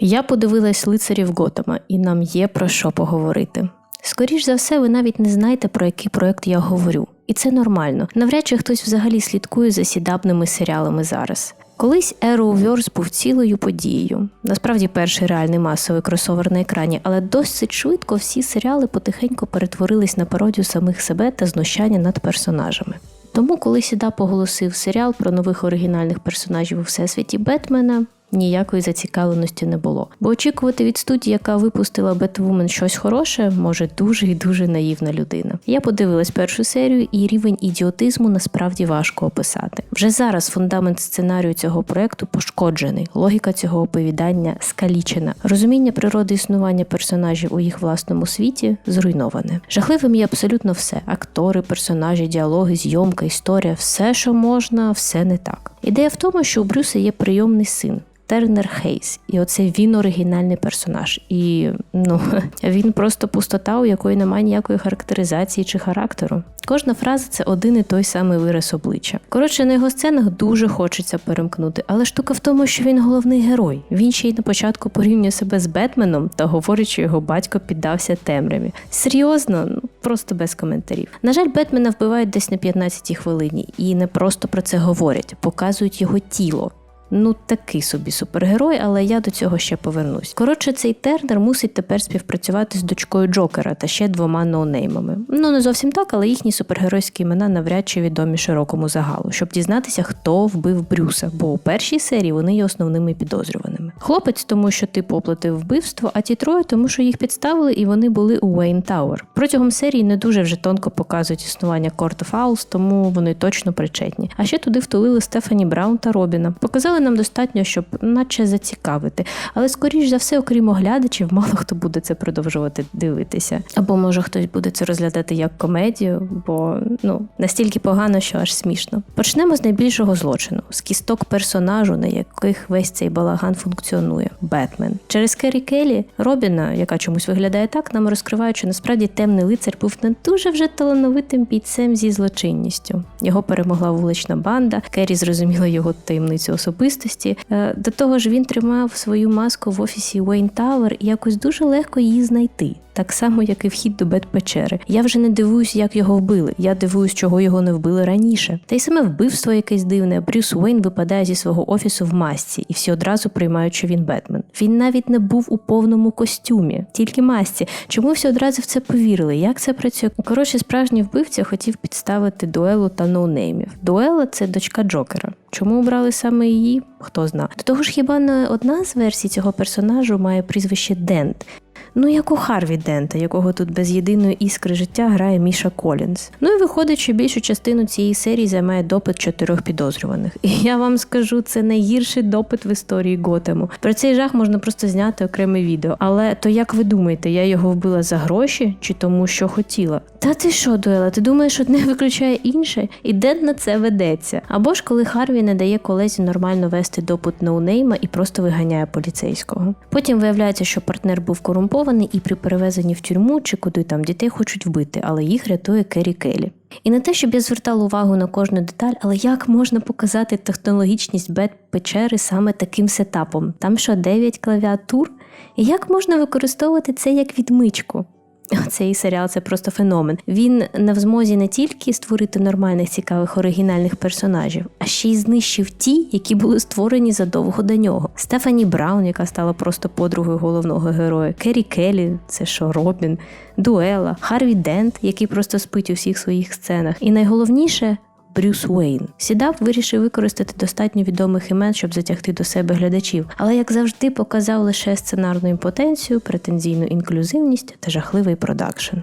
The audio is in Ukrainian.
Я подивилась лицарів Готема, і нам є про що поговорити. Скоріш за все, ви навіть не знаєте, про який проект я говорю. І це нормально. Навряд чи хтось взагалі слідкує за сідабними серіалами зараз. Колись Arrowverse був цілою подією. Насправді перший реальний масовий кросовер на екрані, але досить швидко всі серіали потихеньку перетворились на пародію самих себе та знущання над персонажами. Тому, коли Сіда поголосив серіал про нових оригінальних персонажів у всесвіті Бетмена, ніякої зацікавленості не було. Бо очікувати від студії, яка випустила Бетвумен щось хороше, може дуже і дуже наївна людина. Я подивилась першу серію, і рівень ідіотизму насправді важко описати. Вже зараз фундамент сценарію цього проекту пошкоджений, логіка цього оповідання скалічена, розуміння природи існування персонажів у їх власному світі зруйноване. Жахливим є абсолютно все: актори, персонажі, діалоги, зйомка, історія, все, що можна, все не так. Ідея в тому, що у Брюса є прийомний син. Тернер Хейс, і оце він оригінальний персонаж. І ну він просто пустота, у якої немає ніякої характеризації чи характеру. Кожна фраза це один і той самий вираз обличчя. Коротше, на його сценах дуже хочеться перемкнути, але штука в тому, що він головний герой. Він ще й на початку порівнює себе з Бетменом та говорить, що його батько піддався темряві. Серйозно, ну просто без коментарів. На жаль, Бетмена вбивають десь на 15-й хвилині, і не просто про це говорять, показують його тіло. Ну, такий собі супергерой, але я до цього ще повернусь. Коротше, цей Тернер мусить тепер співпрацювати з дочкою Джокера та ще двома ноунеймами. Ну не зовсім так, але їхні супергеройські імена навряд чи відомі широкому загалу, щоб дізнатися, хто вбив Брюса, бо у першій серії вони є основними підозрюваними. Хлопець, тому що типу оплатив вбивство, а ті троє, тому що їх підставили і вони були у Уейн Тауер. Протягом серії не дуже вже тонко показують існування Court of тому вони точно причетні. А ще туди втулили Стефані Браун та Робіна. Показали нам достатньо, щоб наче зацікавити. Але скоріш за все, окрім оглядачів, мало хто буде це продовжувати дивитися. Або може хтось буде це розглядати як комедію, бо ну настільки погано, що аж смішно. Почнемо з найбільшого злочину з кісток персонажу, на яких весь цей балаган функціонує Бетмен. Через Керрі Келлі Робіна, яка чомусь виглядає так, нам розкривають, що насправді темний лицар був не дуже вже талановитим бійцем зі злочинністю. Його перемогла вулична банда. Керрі зрозуміла його таємницю особистості. Е, До того ж, він тримав свою маску в офісі Уейн Тауер і якось дуже легко її знайти. Так само, як і вхід до Бет-печери. Я вже не дивуюсь, як його вбили. Я дивуюсь, чого його не вбили раніше. Та й саме вбивство якесь дивне. Брюс Уейн випадає зі свого офісу в масці, і всі одразу приймають, що він Бетмен. Він навіть не був у повному костюмі, тільки масці. Чому всі одразу в це повірили? Як це працює? Коротше, справжній вбивця хотів підставити дуелу та ноунеймів. Дуела це дочка Джокера. Чому обрали саме її? Хто зна. До того ж, хіба не одна з версій цього персонажу має прізвище Дент. Ну, як у Харві Дента, якого тут без єдиної іскри життя грає Міша Колінз. Ну і виходить, що більшу частину цієї серії займає допит чотирьох підозрюваних. І я вам скажу, це найгірший допит в історії Готему. Про цей жах можна просто зняти окреме відео. Але то як ви думаєте, я його вбила за гроші чи тому, що хотіла? Та ти що, Дуела, ти думаєш, одне виключає інше? І Дент на це ведеться. Або ж коли Харві не дає колезі нормально вести допит ноунейма і просто виганяє поліцейського. Потім виявляється, що партнер був корумпований і при перевезенні в тюрму чи куди там дітей хочуть вбити, але їх рятує Керрі Келі. І не те, щоб я звертала увагу на кожну деталь, але як можна показати технологічність бет печери саме таким сетапом? Там що 9 клавіатур? І як можна використовувати це як відмичку? Цей серіал це просто феномен. Він не в змозі не тільки створити нормальних цікавих оригінальних персонажів, а ще й знищив ті, які були створені задовго до нього. Стефані Браун, яка стала просто подругою головного героя, Керрі Келлі, це що Робін, Дуела, Харві Дент, який просто спить у всіх своїх сценах. І найголовніше. Брюс Уейн сідав, вирішив використати достатньо відомих імен, щоб затягти до себе глядачів, але як завжди показав лише сценарну імпотенцію, претензійну інклюзивність та жахливий продакшн.